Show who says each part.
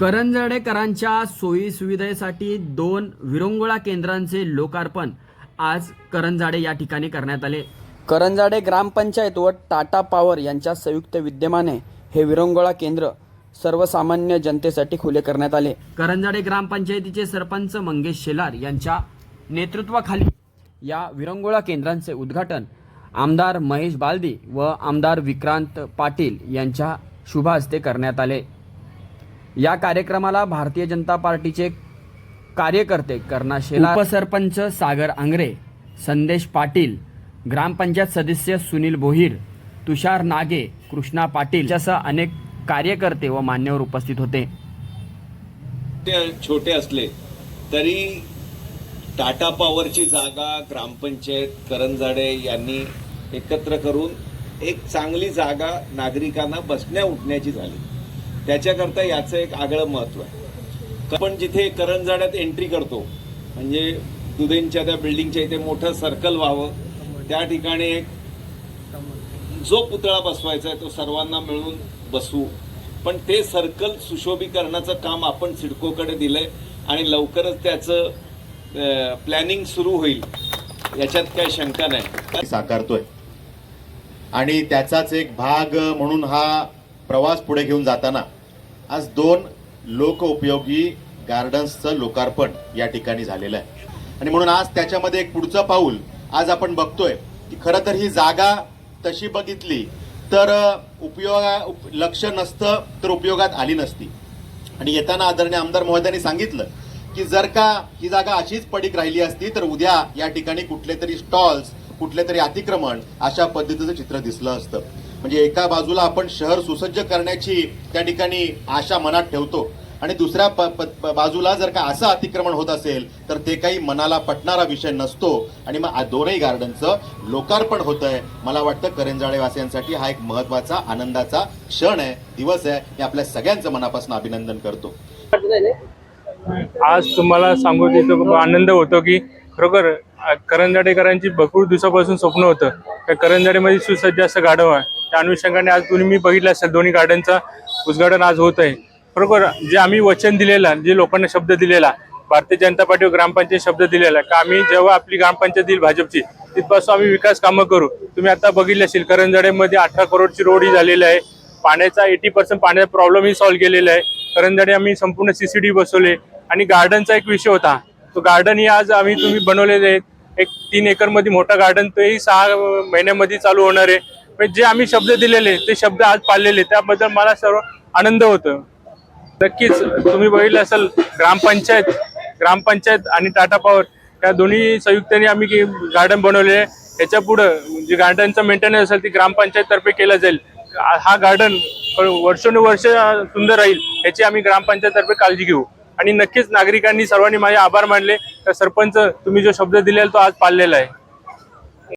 Speaker 1: करंजडेकरांच्या सोयी सुविधेसाठी दोन विरंगुळा केंद्रांचे लोकार्पण आज करंजाडे या ठिकाणी करण्यात आले. करंजाडे ग्रामपंचायत व टाटा पॉवर यांच्या संयुक्त विद्यमाने हे विरंगुळा केंद्र सर्वसामान्य जनतेसाठी खुले करण्यात आले. करंजाडे ग्रामपंचायतीचे सरपंच मंगेश शेलार यांच्या नेतृत्वाखाली या विरंगुळा केंद्रांचे उद्घाटन आमदार महेश बालदी व आमदार विक्रांत पाटील यांच्या शुभ हस्ते करण्यात आले. या कार्यक्रमाला भारतीय जनता पार्टीचे कार्यकर्ते कर्णा शेलार उपसरपंच सागर आंग्रे संदेश पाटील ग्रामपंचायत सदस्य सुनील बोहीर तुषार नागे कृष्णा पाटील यासह अनेक कार्यकर्ते व मान्यवर उपस्थित होते.
Speaker 2: ते छोटे असले तरी टाटा पॉवरची जागा ग्रामपंचायत करंजाडे यांनी एकत्र करून एक चांगली जागा नागरिकांना बसण्या उठण्याची झाली. त्याच्याकरता याचं एक आगळं महत्त्व आहे. आपण जिथे करंजाड्यात एंट्री करतो म्हणजे दुधेंच्या त्या बिल्डिंगच्या इथे मोठं सर्कल व्हावं त्या ठिकाणी एक जो पुतळा बसवायचा आहे तो सर्वांना मिळून बसवू पण ते सर्कल सुशोभीकरणाचं काम आपण सिडकोकडे दिलं आहे आणि लवकरच त्याचं प्लॅनिंग सुरू होईल. याच्यात काही शंका नाही.
Speaker 3: साकारतोय. आणि त्याचाच एक भाग म्हणून हा प्रवास पुढे घेऊन जाताना आज दोन लोकउपयोगी गार्डन्सचं लोकार्पण या ठिकाणी झालेलं आहे. आणि म्हणून आज त्याच्यामध्ये एक पुढचं पाऊल आज आपण बघतोय की खरं तर ही जागा तशी बघितली तर उपयोगा उप- लक्ष नसतं तर उपयोगात आली नसती. आणि येताना आदरणीय आमदार महोदयांनी सांगितलं की जर का ही जागा अशीच पडीक राहिली असती तर उद्या या ठिकाणी कुठले तरी स्टॉल्स कुठले तरी अतिक्रमण अशा पद्धतीचं चित्र दिसलं असतं. म्हणजे एका बाजूला आपण शहर सुसज्ज करण्याची त्या ठिकाणी आशा मनात ठेवतो. आणि दुसऱ्या प- बाजूला जर का असं अतिक्रमण होत असेल तर ते काही मनाला पटणारा विषय नसतो. आणि मग आ- दोनही गार्डनचं लोकार्पण होत आहे मला वाटतं करंजाळेवासियांसाठी हा एक महत्त्वाचा आनंदाचा क्षण आहे दिवस आहे. मी आपल्या सगळ्यांचं मनापासून अभिनंदन करतो.
Speaker 4: आज तुम्हाला सांगू देतो आनंद होतो की खरोखर करंजाडेकरांची भरपूर दिवसापासून स्वप्न होतं. त्या करंजाडेमध्ये सुसज्ज असं गाढव आहे. त्या अनुषंगाने आज तुम्ही मी बघितलं असेल दोन्ही गार्डनचं उद्घाटन आज होत आहे बरोबर जे आम्ही वचन दिलेला जे लोकांना शब्द दिलेला भारतीय जनता पार्टी व ग्रामपंचायत शब्द दिलेला का आम्ही जेव्हा आपली ग्रामपंचायत येईल भाजपची तिथपासून आम्ही विकास कामं करू. तुम्ही आता बघितले असेल करंजाडेमध्ये अठरा करोडची रोड ही झालेली आहे. पाण्याचा एटी पर्सेंट पाण्याचा प्रॉब्लेमही सॉल्व्ह केलेला आहे. करंजाडे आम्ही संपूर्ण सी सी डी बसवले. आणि गार्डनचा एक विषय होता. तो गार्डन ही आज आम्ही तुम्ही बनवलेले आहेत. एक तीन एकरमध्ये मोठा गार्डन तेही सहा महिन्यामध्ये चालू होणार आहे. म्हणजे जे आम्ही शब्द दिलेले ते शब्द आज पाळलेले त्याबद्दल मला सर्व आनंद होतो नक्कीच तुम्ही बघितलं असेल ग्रामपंचायत ग्रामपंचायत आणि टाटा पॉवर या दोन्ही संयुक्ताने आम्ही गार्डन बनवले आहे. याच्या पुढं जे गार्डनचं मेंटेनन्स असेल ती ग्रामपंचायततर्फे केलं जाईल. हा गार्डन वर्षानुवर्ष सुंदर राहील याची आम्ही ग्रामपंचायततर्फे काळजी घेऊ. आणि नक्कीच नागरिकांनी सर्वांनी माझे आभार मानले. तर सरपंच तुम्ही जो शब्द दिलेला तो आज पाळलेला आहे.